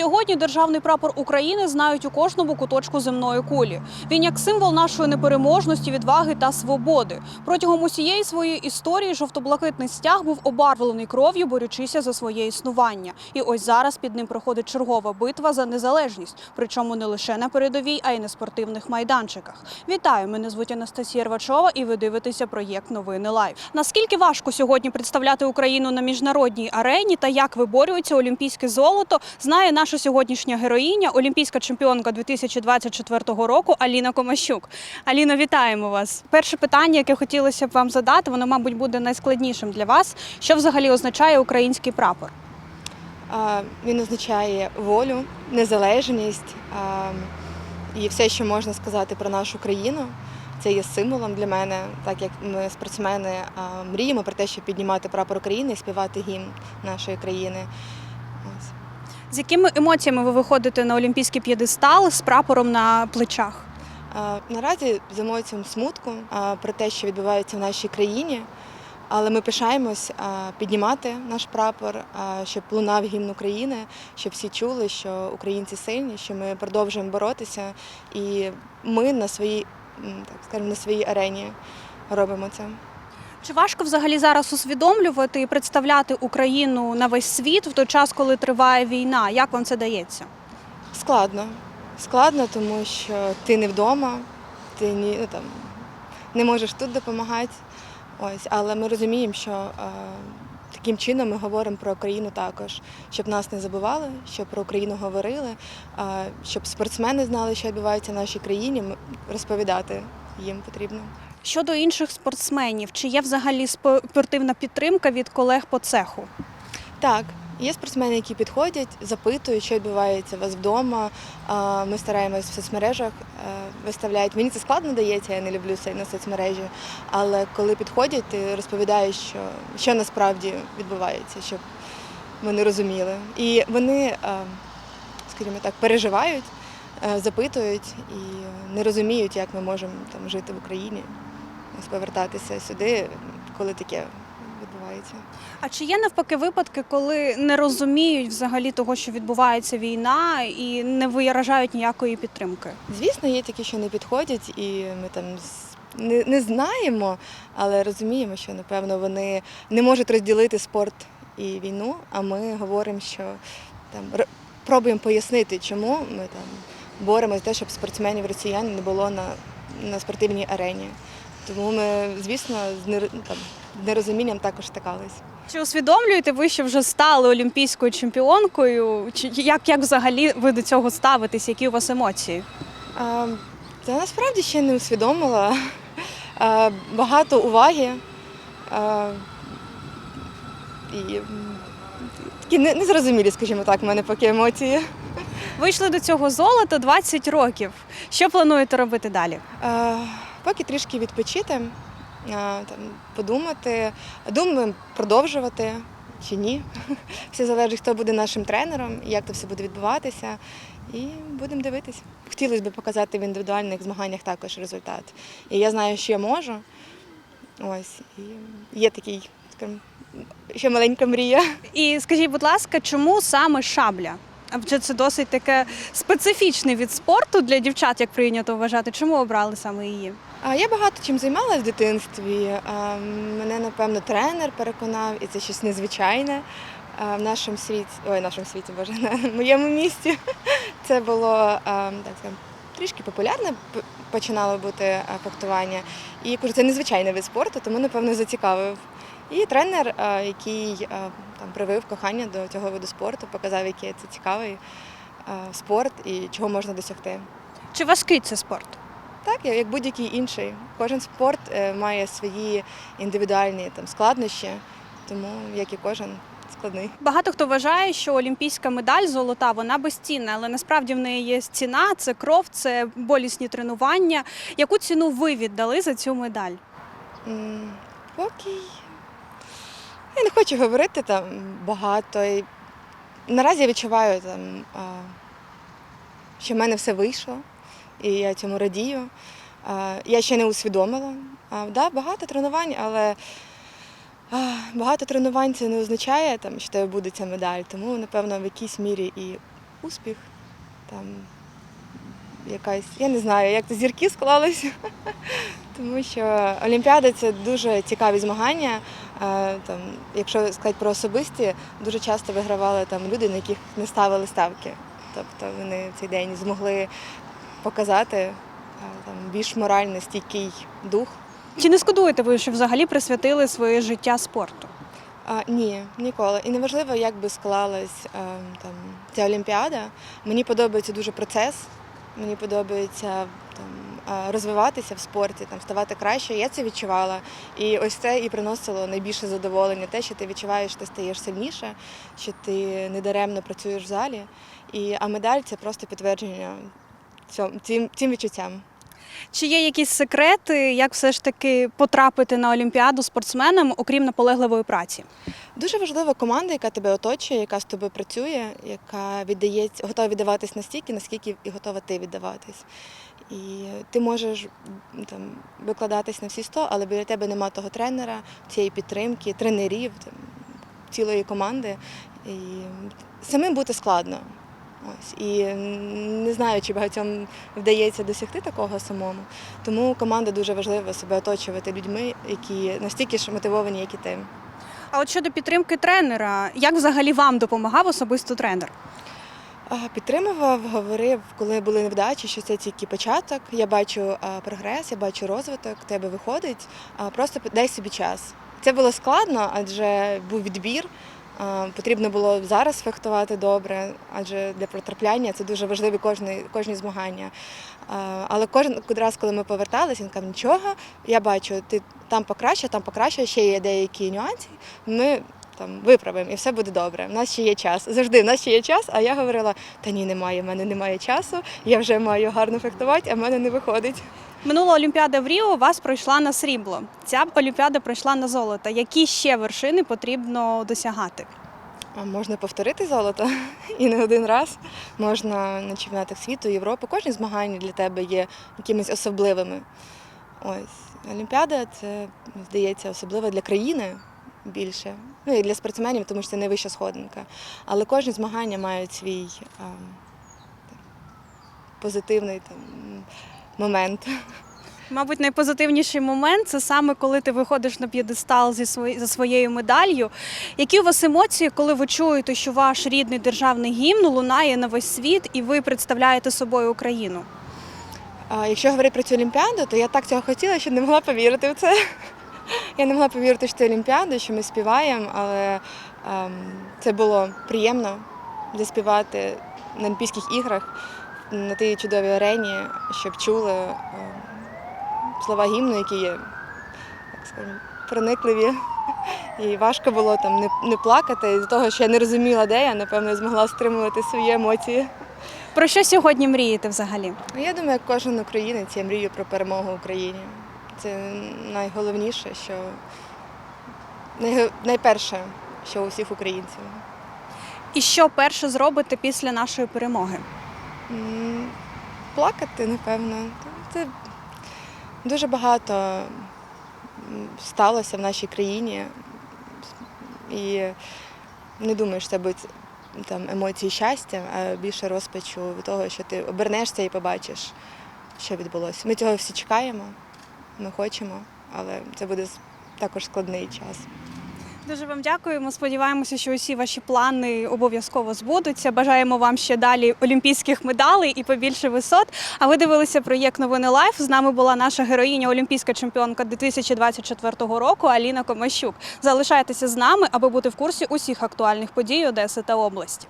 Сьогодні державний прапор України знають у кожному куточку земної кулі. Він як символ нашої непереможності, відваги та свободи. Протягом усієї своєї історії жовто-блакитний стяг був обарвлений кров'ю, борючися за своє існування. І ось зараз під ним проходить чергова битва за незалежність, причому не лише на передовій, а й на спортивних майданчиках. Вітаю! Мене звуть Анастасія Рвачова, і ви дивитеся проєкт Новини Лайв. Наскільки важко сьогодні представляти Україну на міжнародній арені та як виборюється олімпійське золото, знає наша сьогоднішня героїня, олімпійська чемпіонка 2024 року Аліна Комащук. Аліно, вітаємо вас. Перше питання, яке хотілося б вам задати, воно, мабуть, буде найскладнішим для вас. Що взагалі означає український прапор? Він означає волю, незалежність і все, що можна сказати про нашу країну. Це є символом для мене, так як ми спортсмени мріємо про те, щоб піднімати прапор України і співати гімн нашої країни. З якими емоціями ви виходите на олімпійський п'єдестал з прапором на плечах? Наразі з емоцією смутку про те, що відбувається в нашій країні, але ми пишаємось піднімати наш прапор, щоб лунав гімн України, щоб всі чули, що українці сильні, що ми продовжуємо боротися, і ми на своїй, так скажемо, на своїй арені робимо це. Чи важко взагалі зараз усвідомлювати і представляти Україну на весь світ в той час, коли триває війна? Як вам це дається? Складно. Складно, тому що ти не вдома, ти ні, ну, там, не можеш тут допомагати. Ось, але ми розуміємо, що е, таким чином ми говоримо про Україну також, щоб нас не забували, щоб про Україну говорили, е, щоб спортсмени знали, що відбувається в нашій країні, розповідати їм потрібно. Щодо інших спортсменів, чи є взагалі спортивна підтримка від колег по цеху? Так, є спортсмени, які підходять, запитують, що відбувається у вас вдома. Ми стараємось в соцмережах е, виставляють. Мені це складно дається, я не люблю сильно соцмережі. Але коли підходять, ти розповідаєш, що, що насправді відбувається, щоб вони розуміли. І вони, е, скажімо так, переживають, е, запитують і не розуміють, як ми можемо там жити в Україні, повертатися сюди, коли таке відбувається. А чи є навпаки випадки, коли не розуміють взагалі того, що відбувається війна, і не виражають ніякої підтримки? Звісно, є такі, що не підходять, і ми там не, не знаємо, але розуміємо, що напевно вони не можуть розділити спорт і війну. А ми говоримо, що там пробуємо пояснити, чому ми там боремося те, щоб спортсменів росіян не було на, на спортивній арені. Тому ми, звісно, з ну, з нерозумінням також стикались. Чи усвідомлюєте ви, що вже стали олімпійською чемпіонкою? Чи як, як взагалі ви до цього ставитесь? Які у вас емоції? А, Це насправді ще не усвідомила. А, Багато уваги. а, І такі незрозумілі, скажімо так, в мене поки емоції. Вийшли до цього золота 20 років. Що плануєте робити далі? А, Поки трішки відпочити, там, подумати. Думаємо продовжувати чи ні. Все залежить, хто буде нашим тренером, як це все буде відбуватися. І будемо дивитись. Хотілося б показати в індивідуальних змаганнях також результат. І я знаю, що я можу. Ось, і є такий, скажімо, ще маленька мрія. І скажіть, будь ласка, чому саме шабля? Адже це досить таке специфічний від спорту для дівчат, як прийнято вважати. Чому обрали саме її? Я багато чим займалася в дитинстві. Мене, напевно, тренер переконав, і це щось незвичайне в нашому світі, ой, в нашому світі, боже, на моєму місті. Це було так трішки популярне починало бути фехтування. І кажу, це незвичайний вид спорту, тому, напевно, зацікавив. І тренер, який там привив кохання до цього виду спорту, показав, який це цікавий спорт і чого можна досягти. Чи важкий це спорт? Так, як як будь-який інший. Кожен спорт е, має свої індивідуальні там складнощі, тому як і кожен складний. Багато хто вважає, що олімпійська медаль золота вона безцінна, але насправді в неї є ціна, це кров, це болісні тренування. Яку ціну ви віддали за цю медаль? М, Поки я не хочу говорити там багато. І Наразі я відчуваю там, а, що в мене все вийшло, і я цьому радію. Я ще не усвідомила. Да, багато тренувань, але багато тренувань це не означає, що тебе буде ця медаль. Тому, напевно, в якійсь мірі і успіх, там якась, я не знаю, як то зірки склалися. Тому що Олімпіада це дуже цікаві змагання. Там, якщо сказати про особисті, дуже часто вигравали там люди, на яких не ставили ставки. Тобто вони цей день змогли показати е, там, більш морально стійкий дух. Чи не шкодуєте ви, що взагалі присвятили своє життя спорту? А, ні, ніколи. І неважливо, як би склалась е, там, ця Олімпіада. Мені подобається дуже процес. Мені подобається там, е, розвиватися в спорті, там, ставати краще. Я це відчувала. І ось це і приносило найбільше задоволення. Те, що ти відчуваєш, що ти стаєш сильніше, що ти недаремно працюєш в залі. І, а медаль це просто підтвердження цим, цим відчуттям. Чи є якісь секрети, як все ж таки потрапити на Олімпіаду спортсменам, окрім наполегливої праці? Дуже важлива команда, яка тебе оточує, яка з тобою працює, яка віддається, готова віддаватись настільки, наскільки і готова ти віддаватись. І ти можеш там викладатись на всі 100, але біля тебе нема того тренера, цієї підтримки, тренерів, там, цілої команди. І самим бути складно. Ось. І знаю, чи багатьом вдається досягти такого самому. Тому команда дуже важлива себе оточувати людьми, які настільки ж мотивовані, як і ти. А от щодо підтримки тренера, як взагалі вам допомагав особисто тренер? Підтримував, говорив, коли були невдачі, що це тільки початок. Я бачу прогрес, я бачу розвиток, тебе виходить. Просто дай собі час. Це було складно, адже був відбір. Потрібно було зараз фехтувати добре, адже для потрапляння це дуже важливі кожні, кожні змагання. Але кожен раз, коли ми поверталися, він каже, нічого, я бачу, ти там покраще, там покраще, ще є деякі нюанси. Ми там виправимо і все буде добре. У нас ще є час. Завжди в нас ще є час. А я говорила: та ні, немає, в мене немає часу. Я вже маю гарно фехтувати, а в мене не виходить. Минула Олімпіада в Ріо у вас пройшла на срібло. Ця Олімпіада пройшла на золото. Які ще вершини потрібно досягати? Можна повторити золото і не один раз. Можна на чемпіонатах світу, Європи. Кожні змагання для тебе є якимись особливими. Ось Олімпіада це здається особливо для країни більше. Ну і для спортсменів, тому що це найвища сходинка. Але кожні змагання мають свій а, позитивний там, момент. Мабуть, найпозитивніший момент це саме коли ти виходиш на п'єдестал зі свої- за своєю медаллю. Які у вас емоції, коли ви чуєте, що ваш рідний державний гімн лунає на весь світ і ви представляєте собою Україну? А якщо говорити про цю Олімпіаду, то я так цього хотіла, що не могла повірити в це. Я не могла повірити, що це Олімпіада, що ми співаємо, але ем, це було приємно заспівати на Олімпійських іграх на тій чудовій арені, щоб чули ем, слова гімну, які є, так скажемо, проникливі. І важко було там не, не плакати. І з того, що я не розуміла, де я, напевно, змогла стримувати свої емоції. Про що сьогодні мрієте взагалі? Ну, Я думаю, як кожен українець, я мрію про перемогу Україні. Це найголовніше, що найперше, що у всіх українців. І що перше зробите після нашої перемоги? Плакати, напевно. Це дуже багато сталося в нашій країні. І не думаю, що це будуть там, емоції щастя, а більше розпачу від того, що ти обернешся і побачиш, що відбулося. Ми цього всі чекаємо, ми хочемо, але це буде також складний час. Дуже вам дякуємо. Сподіваємося, що усі ваші плани обов'язково збудуться. Бажаємо вам ще далі олімпійських медалей і побільше висот. А ви дивилися проєкт Новини Лайф. З нами була наша героїня, олімпійська чемпіонка 2024 року Аліна Комащук. Залишайтеся з нами, аби бути в курсі усіх актуальних подій Одеси та області.